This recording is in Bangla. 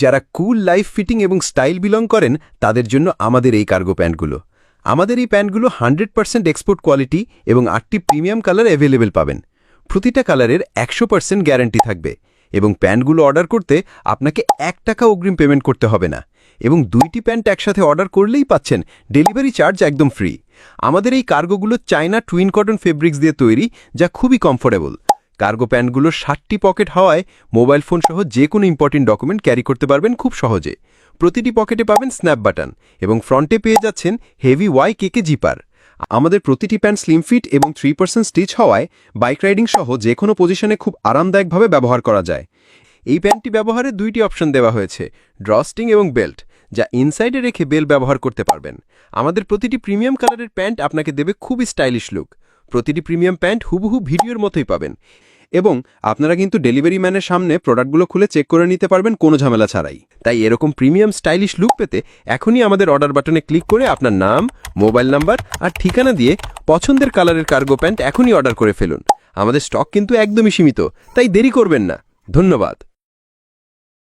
যারা কুল লাইফ ফিটিং এবং স্টাইল বিলং করেন, তাদের জন্য আমাদের এই কার্গো প্যান্টগুলো আমাদের এই প্যান্টগুলো হান্ড্রেড পার্সেন্ট এক্সপোর্ট কোয়ালিটি এবং আটটি প্রিমিয়াম কালার অ্যাভেলেবেল পাবেন। প্রতিটা কালারের একশো পার্সেন্ট গ্যারান্টি থাকবে এবং প্যান্টগুলো অর্ডার করতে আপনাকে এক টাকা অগ্রিম পেমেন্ট করতে হবে না এবং দুইটি প্যান্ট একসাথে অর্ডার করলেই পাচ্ছেন ডেলিভারি চার্জ একদম ফ্রি আমাদের এই কার্গোগুলো চায়না টুইন কটন ফেব্রিক্স দিয়ে তৈরি, যা খুবই কমফোর্টেবল কার্গো প্যান্টগুলোর ষাটটি পকেট হওয়ায় মোবাইল ফোন সহ যে কোনো ইম্পর্টেন্ট ডকুমেন্ট ক্যারি করতে পারবেন খুব সহজে। প্রতিটি পকেটে পাবেন স্ন্যাপ বাটন এবং ফ্রন্টে পেয়ে যাচ্ছেন হেভি ওয়াই কেকে জিপার। আমাদের প্রতিটি প্যান্ট স্লিম ফিট এবং থ্রি পার্সেন্ট স্টিচ হওয়ায় বাইক রাইডিং সহ যে কোনো পজিশনে খুব আরামদায়কভাবে ব্যবহার করা যায়। এই প্যান্টটি ব্যবহারে দুইটি অপশন দেওয়া হয়েছে, ড্রস্টিং এবং বেল্ট, যা ইনসাইডে রেখে বেল ব্যবহার করতে পারবেন। আমাদের প্রতিটি প্রিমিয়াম কালারের প্যান্ট আপনাকে দেবে খুবই স্টাইলিশ লুক। প্রতিটি প্রিমিয়াম প্যান্ট হুবহু ভিডিওর মতোই পাবেন। এবং আপনারা কিন্তু ডেলিভারি ম্যানের সামনে প্রোডাক্টগুলো খুলে চেক করে নিতে পারবেন, কোনো ঝামেলা ছাড়াই। তাই এরকম প্রিমিয়াম স্টাইলিশ লুক পেতে এখনই আমাদের অর্ডার বাটনে ক্লিক করে আপনার নাম, মোবাইল নাম্বার আর ঠিকানা দিয়ে পছন্দের কালারের কার্গো প্যান্ট এখনই অর্ডার করে ফেলুন। আমাদের স্টক কিন্তু একদমই সীমিত, তাই দেরি করবেন না। ধন্যবাদ।